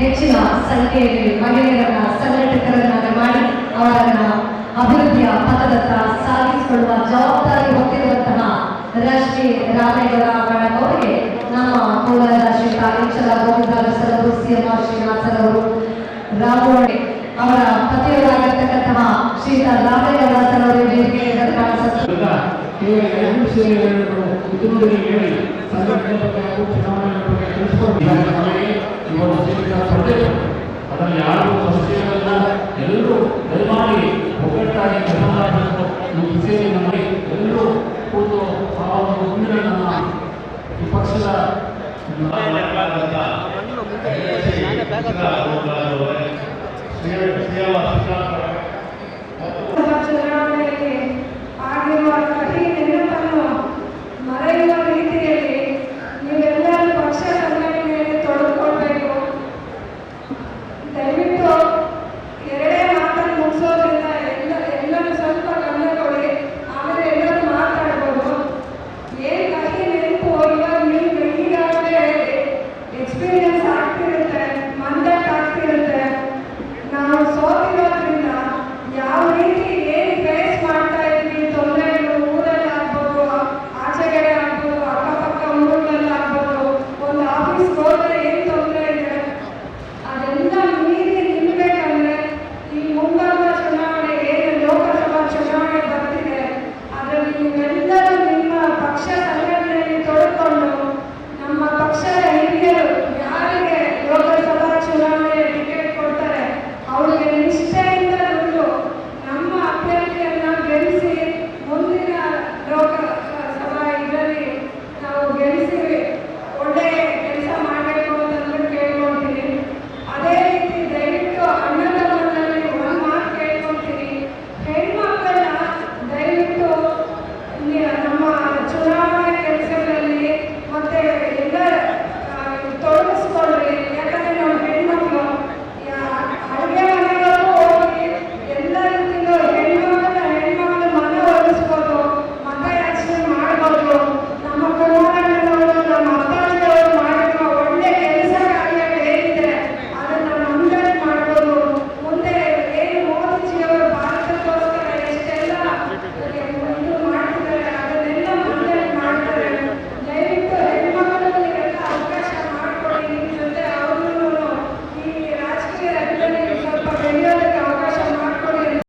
ಸಂಖ್ಯೆಯಲ್ಲಿ ಮಹಿಳೆಯರನ್ನ ಸಂಘಟಕರನ್ನಾಗಿ ಮಾಡಿ ಅವರನ್ನ ಅಭಿವೃದ್ಧಿಯ ಪಥದತ್ತ ಸಾಗಿಸಿಕೊಳ್ಳುವ ಜವಾಬ್ದಾರಿ ಹೊತ್ತಿರುವಂತಹ ರಾಷ್ಟ್ರೀಯ ರಾಮೇಗೌಡ ಮೇಡಮ್ ಅವರಿಗೆ ನಮ್ಮ ಕೋಲಾರ ಶ್ರೀ ಕಾಳೇಶ್ವರ ಗೋವಿಂದಾಗಸರವರು ಸಿಎಂಆರ್ ಶ್ರೀನಿವಾಸರವರು ರಾಮೋಡೆ ಅವರ ಪತಿಯವರಾಗಿರ್ತಕ್ಕಂತಹ ಶ್ರೀತಾ ರಾಮೇಗೌಡ ಸರ್ ಅವರಿಗೆ ವೇದಿಕೆಯಲ್ಲಿ ಕಾಣಿಸುತ್ತೆ ಅದಕ್ಕಾಗಿ ನಮ್ಮ ಸೇರಿ ಎಲ್ಲರೂ ಕೂತು ಆ ಒಂದು ಮುಂದಿನ ನಮ್ಮ ಈ ಪಕ್ಷದ ಸೇವಾ